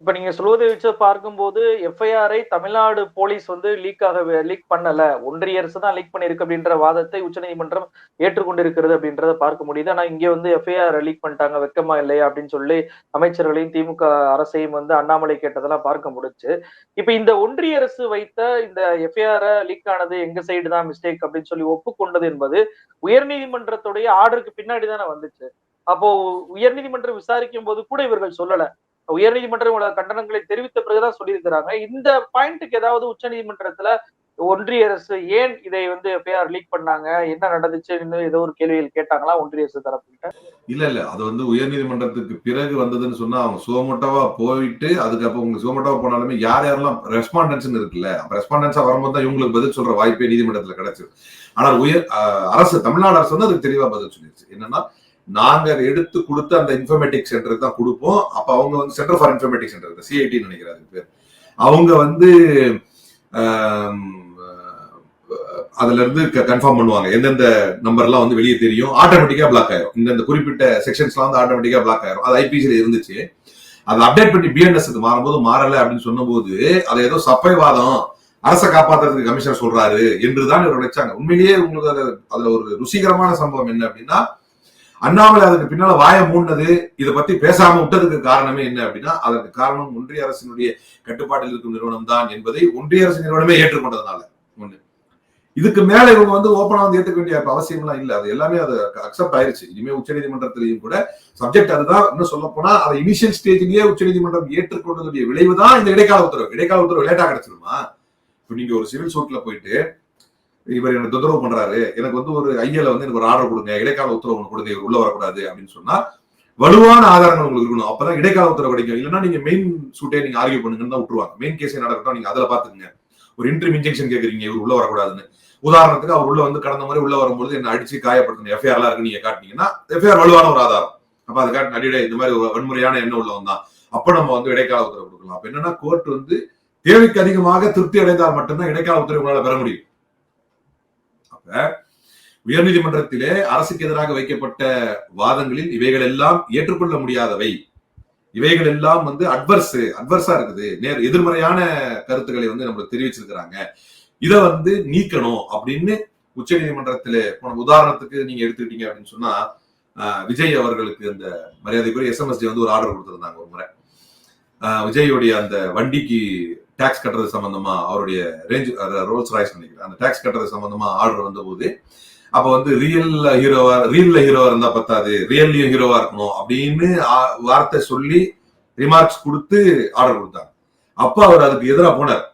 இப்ப நீங்க சொல்வதை வச்சு பார்க்கும்போது எஃப்ஐஆரை தமிழ்நாடு போலீஸ் வந்து லீக் ஆக லீக் பண்ணல. ஒன்றிய அரசு தான் லீக் பண்ணிருக்கு அப்படின்ற வாதத்தை உச்சநீதிமன்றம் ஏற்றுக்கொண்டிருக்கிறது அப்படின்றத பார்க்க முடியுது. ஆனா இங்க வந்து எஃப்ஐஆர் லீக் பண்ணிட்டாங்க வெக்கமா இல்லையா அப்படின்னு சொல்லி அமைச்சர்களையும் திமுக அரசையும் வந்து அண்ணாமலை கேட்டதெல்லாம் பார்க்க முடிச்சு இப்ப இந்த ஒன்றிய அரசு வைத்த இந்த எஃப்ஐஆர் லீக் ஆனது எங்க சைடு தான் மிஸ்டேக் அப்படின்னு சொல்லி ஒப்புக்கொண்டது என்பது உயர்நீதிமன்றத்துடைய ஆர்டருக்கு பின்னாடி தானே வந்துச்சு. அப்போ உயர்நீதிமன்றம் விசாரிக்கும் போது கூட இவர்கள் சொல்லல. உயர்நீதிமன்றம் கண்டனங்களை தெரிவித்த பிறகுதான் சொல்லியிருக்கிறாங்க. இந்த பாயிண்ட்டுக்கு ஏதாவது உச்ச நீதிமன்றத்துல ஒன்றிய அரசு ஏன் இதை வந்து எஃப்ஐஆர் லீக் பண்ணாங்க? என்ன நடந்துச்சுன்னு ஏதோ ஒரு கேள்விகள் கேட்டாங்களா ஒன்றிய அரசு தரப்புகிட்ட? இல்ல இல்ல. அது வந்து உயர்நீதிமன்றத்துக்கு பிறகு வந்ததுன்னு சொன்னா அவங்க சுவமோட்டோவா போயிட்டு அதுக்கப்புறம் உங்க சுவமோட்டோவா போனாலுமே யார் யாரெல்லாம் ரெஸ்பாண்டன்ஸ் இருக்குல்ல ரெஸ்பாண்டன்ஸா வரும்போது தான் இவங்களுக்கு பதில் சொல்ற வாய்ப்பே நீதிமன்றத்துல கிடைச்சிருக்கு ஆனால் உயர் அஹ், அரசு தமிழ்நாடு அரசு வந்து அதுக்கு தெளிவா பதில் சொல்லிருச்சு. என்னன்னா நாங்க அதை எடுத்து கொடுத்து அந்த இன்ஃபர்மேட்டிக் சென்டருக்கு தான் கொடுப்போம். அப்ப அவங்க வந்து centre for informatic centre CID நினைக்கிறேன் பேர். அவங்க வந்து ஆம், அதுல இருந்து கன்ஃபார்ம் பண்ணுவாங்க. எந்தெந்த நம்பர்லாம் வந்து வெளியே தெரியும். ஆட்டோமேட்டிக்கா பிளாக் ஆயிரும். இந்த குறிப்பிட்ட செக்ஷன்ஸ்லாம் வந்து ஆட்டோமேட்டிக்கா பிளாக் ஆயிரும். அது ஐபிசியில் இருந்துச்சு. அதை அப்டேட் பண்ணி பிஎன்எஸ்க்கு மாறும்போது மாறல அப்படின்னு சொன்னபோது அதை ஏதோ சப்பைவாதம். அரசை காப்பாத்துறதுக்கு கமிஷனர் சொல்றாரு என்றுதான் இவர் நினைச்சாங்க உண்மையிலேயே உங்களுக்கு அதுல ஒரு ருசிகரமான சம்பவம் என்ன அப்படின்னா அண்ணாமலை அதுக்கு பின்னால வாய மூடினது இதை பத்தி பேசாம விட்டதுக்கு காரணமே என்ன அப்படின்னா அதற்கு காரணம் ஒன்றிய அரசினுடைய கட்டுப்பாட்டில் இருக்கும் நிறுவனம் தான் என்பதை ஒன்றிய அரசு நிறுவனமே ஏற்றுக்கொண்டதுனால. ஒண்ணு. இதுக்கு மேல இவங்க வந்து ஓப்பனா வந்து ஏற்றுக்க வேண்டிய அவசியம் எல்லாம் இல்ல. அது எல்லாமே அது அக்செப்ட் ஆயிருச்சு. இனிமே உச்சநீதிமன்றத்திலையும் கூட சப்ஜெக்ட் அதுதான். இன்னும் சொல்ல போனா அதை இனிஷியல் ஸ்டேஜ்லயே உச்சநீதிமன்றம் ஏற்றுக்கொண்டதுடைய விளைவு தான் இந்த இடைக்கால உத்தரவு. இடைக்கால உத்தரவு லேட்டா கிடைச்சிருமா? இப்ப நீங்க ஒரு சிவில் சூட்ல போயிட்டு இவர் எனக்கு தொந்தரவு பண்றாரு. எனக்கு வந்து ஒரு ஐயல வந்து எனக்கு ஒரு ஆர்டர் கொடுங்க. இடைக்கால உத்தரவு ஒன்று கொடுங்க. இவர் உள்ள வரக்கூடாது அப்படின்னு சொன்னா வலுவான ஆதாரங்கள் உங்களுக்கு இருக்கணும். அப்பதான் இடைக்கால உத்தரவு கிடைக்கும். இல்லைன்னா நீங்க மெயின் சூட்டே நீங்க ஆர்கியூ பண்ணுங்கன்னு தான் விட்டுருவாங்க. மெயின் கேஸே நடக்கட்டும் நீங்க அதுல பாத்துக்கங்க ஒரு இன்ட்ரிம் இன்ஜெக்ஷன் கேக்குறீங்க. இவர் உள்ள வரக்கூடாதுன்னு. உதாரணத்துக்கு அவர் உள்ள வந்து கடந்த மாதிரி உள்ள வரும்போது என்ன அடிச்சு காயப்படுத்தணும் எஃப்ஐஆர் எல்லாம் இருக்கு. நீங்க காட்டினீங்கன்னா எஃப்ஐஆர் வலுவான ஒரு ஆதாரம். அப்ப அதை காட்டி அடிடே இந்த மாதிரி ஒரு வன்முறையான எண்ணம் உள்ள வந்தான் அப்ப நம்ம வந்து இடைக்கால உத்தரவு கொடுக்கலாம். அப்ப என்னன்னா கோர்ட் வந்து தேவைக்கு அதிகமாக திருப்தி அடைந்தால் மட்டும்தான் இடைக்கால உத்தரவு உங்களால பெற முடியும். உயர்நீதிமன்றத்திலே அரசுக்கு எதிராக வைக்கப்பட்ட வாதங்களில் இவைகள் எல்லாம் ஏற்றுக்கொள்ள முடியாதவை. இவைகள் எல்லாம் வந்து அட்வர்ஸ் அட்வர்ஸா இருக்குது. நேர் எதிர்மறையான கருத்துக்களை வந்து நம்மளுக்கு தெரிவிச்சிருக்கிறாங்க. இதை வந்து நீக்கணும் அப்படின்னு உச்ச நீதிமன்றத்துல போன உதாரணத்துக்கு நீங்க எடுத்துக்கிட்டீங்க அப்படின்னு சொன்னா ஆஹ், விஜய் அவர்களுக்கு அந்த மரியாதைக்குரிய எஸ்எம்எஸ்டி வந்து ஒரு ஆர்டர் கொடுத்திருந்தாங்க ஒரு முறை. ஆஹ், விஜயோடைய அந்த வண்டிக்கு டேக்ஸ் கட்டுறது சம்பந்தமா அவருடைய ரேஞ்ச் ரோல்ஸ் ராய்ஸ் நினைக்கிறேன். அந்த டேக்ஸ் கட்டுறது சம்பந்தமா ஆர்டர் வந்த போது அப்ப வந்து ரியல்ல ஹீரோவா ரியல்ல ஹீரோவா இருந்தா பத்தாது. ரியல்லையும் ஹீரோவா இருக்கணும் அப்படின்னு வார்த்தை சொல்லி ரிமார்க்ஸ் கொடுத்து ஆர்டர் கொடுத்தாங்க. அப்ப அவர் அதுக்கு எதிராக போனார்.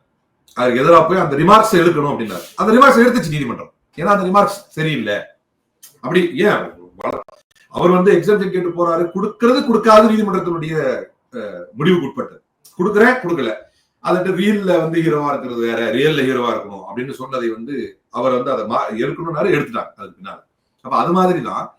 அதுக்கு எதிராக போய் அந்த ரிமார்க்ஸ் எடுக்கணும் அப்படின்னாரு. அந்த ரிமார்க்ஸ் எடுத்துச்சு நீதிமன்றம். ஏன்னா அந்த ரிமார்க்ஸ் சரியில்லை. அப்படி ஏன்? அவர் வந்து எக்ஸாம் கேட்டு போறாரு. கொடுக்கறது கொடுக்காத நீதிமன்றத்தினுடைய முடிவுக்கு உட்பட்டது. கொடுக்குறேன் கொடுக்கல. அதுட்டு ரியல்ல வந்து ஹீரோவா இருக்கிறது வேற ரியல்ல ஹீரோவா இருக்கணும் அப்படின்னு சொன்னதை வந்து அவர் வந்து அதை மா- எடுக்கணும்னாரு எடுத்துட்டாங்க அதுக்கு பின்னால். அப்ப அது மாதிரி தான்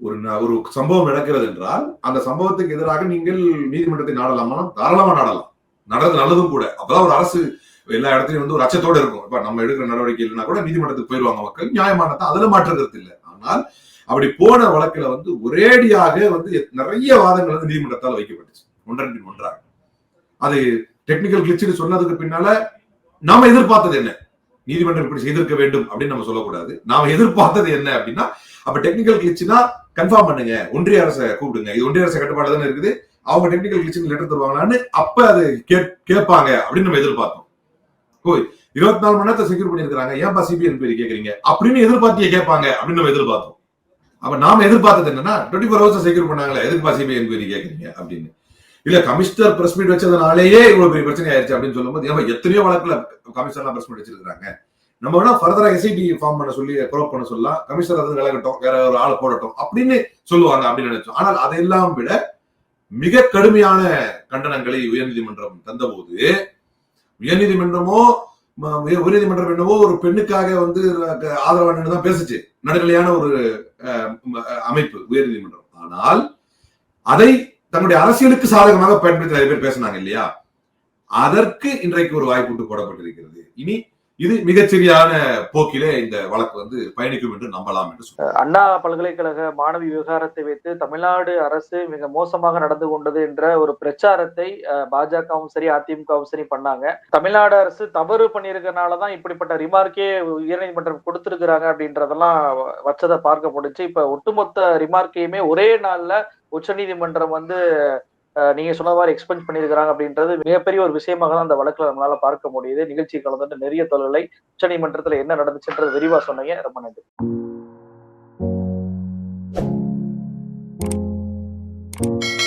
ஒரு ந- ஒரு சம்பவம் நடக்கிறது என்றால் அந்த சம்பவத்துக்கு எதிராக நீங்கள் நீதிமன்றத்தை நாடலாமா. தாராளமா நாடலாம். நடறது நல்லதும் கூட. அப்பதான் ஒரு அரசு எல்லா இடத்துலயும் வந்து ஒரு அச்சத்தோட இருக்கும். இப்ப நம்ம எடுக்கிற நடவடிக்கை இல்லைன்னா கூட நீதிமன்றத்துக்கு போயிருவாங்க மக்கள். நியாயமானதான் அதுல மாற்று இல்லை. ஆனால் அப்படி போன வழக்குல வந்து ஒரேடியாக வந்து நிறைய வாதங்கள் வந்து நீதிமன்றத்தால் வைக்கப்பட்டுச்சு. ஒன்றன் ஒன்றாக. அது டெக்னிக்கல் கிளிச்சுன்னு சொன்னதுக்கு பின்னால நாம எதிர்பார்த்தது என்ன? நீதிமன்றம் இப்படி செய்திருக்க வேண்டும் அப்படின்னு நம்ம சொல்லக்கூடாது. நாம எதிர்பார்த்தது என்ன அப்படின்னா அப்ப டெக்னிக்கல் கிளிச்சுனா கன்ஃபார்ம் பண்ணுங்க. ஒன்றிய அரசை கூப்பிடுங்க. இது ஒன்றிய அரசு கட்டுப்பாடு தானே இருக்குது? அவங்க டெக்னிக்கல் கிளிச்சுன்னு லெட்டர் தருவாங்களான்னு அப்ப அது கேட்பாங்க அப்படின்னு நம்ம எதிர்பார்த்தோம். ஓய் இருபத்தி நாலு மணி நேரத்தை செக்யூர் பண்ணிருக்காங்க ஏன்பா சிபிஎன் பேர் கேக்குறீங்க? அப்படின்னு எதிர்பார்த்திய கேட்பாங்க அப்படின்னு நம்ம எதிர்பார்த்தோம். அப்ப நாம எதிர்பார்த்தது என்னன்னா டுவெண்ட்டி ஃபோர் ஹவர்ஸ் செக்யூர் பண்ணாங்களே எதுக்குப்பா சிபிஐ என்கொயரி கேக்குறீங்க அப்படின்னு. இல்ல கமிஷனர் பிரஸ் மீட் வச்சதுனாலேயே இவ்வளவு பெரிய பிரச்சனை ஆயிருச்சு அப்படின்னு சொல்லும்போது ஏன் எத்தனையோ வழக்குல கமிஷனர் பிரஸ் மீட் வச்சிருக்காங்க நம்ம வேணா ஃபர்தரா எஸ்ஐடி ஃபார்ம் பண்ண சொல்லி ப்ரோப் பண்ண சொல்லலாம். கமிஷனர் அது விலகட்டும் வேற ஒரு ஆளை போடட்டும் அப்படின்னு சொல்லுவாங்க அப்படின்னு நினைச்சோம். ஆனால் அதையெல்லாம் விட மிக கடுமையான கண்டனங்களை உயர்நீதிமன்றம் தந்தபோது உயர்நீதிமன்றமோ உயர்நீதிமன்றம் என்னவோ ஒரு பெண்ணுக்காக வந்து ஆதரவானு தான் பேசுச்சு. நடுநிலையான ஒரு அஹ், அமைப்பு உயர்நீதிமன்றம். ஆனால் அதை தன்னுடைய அரசியலுக்கு சாதகமாக பயன்படுத்தி நிறைய பேர் பேசினாங்க இல்லையா? அதற்கு இன்றைக்கு ஒரு வாய்ப்பு போடப்பட்டிருக்கிறது. இனி இது மிகச்சரியான போக்கிலே இந்த வழக்கு வந்து பயணிக்கும் என்று நம்பலாம் என்று அண்ணா பல்கலைக்கழக மாணவி விவகாரத்தை வைத்து தமிழ்நாடு அரசு மிக மோசமாக நடந்து கொண்டது என்ற ஒரு பிரச்சாரத்தை அஹ், பாஜகவும் சரி அதிமுகவும் சரி பண்ணாங்க. தமிழ்நாடு அரசு தவறு பண்ணியிருக்கனாலதான் இப்படிப்பட்ட ரிமார்க்கே உயர்நீதிமன்றம் கொடுத்திருக்கிறாங்க அப்படின்றதெல்லாம் வச்சதை பார்க்க முடிஞ்சு இப்ப ஒட்டுமொத்த ரிமார்க்கையுமே ஒரே நாள்ல உச்சநீதிமன்றம் வந்து நீங்க சொன்ன மாதிரி எக்ஸ்பென்ஸ் பண்ணியிருக்கிறாங்க அப்படின்றது மிகப்பெரிய ஒரு விஷயமாக தான் அந்த வழக்கில் நம்மளால பார்க்க முடியுது. நிகழ்ச்சி கலந்துட்டு நிறைய தொழிலை உச்சநீதிமன்றத்தில் என்ன நடந்துச்சுன்றது விரிவாக சொன்னீங்க. ரொம்ப நன்றி. thank you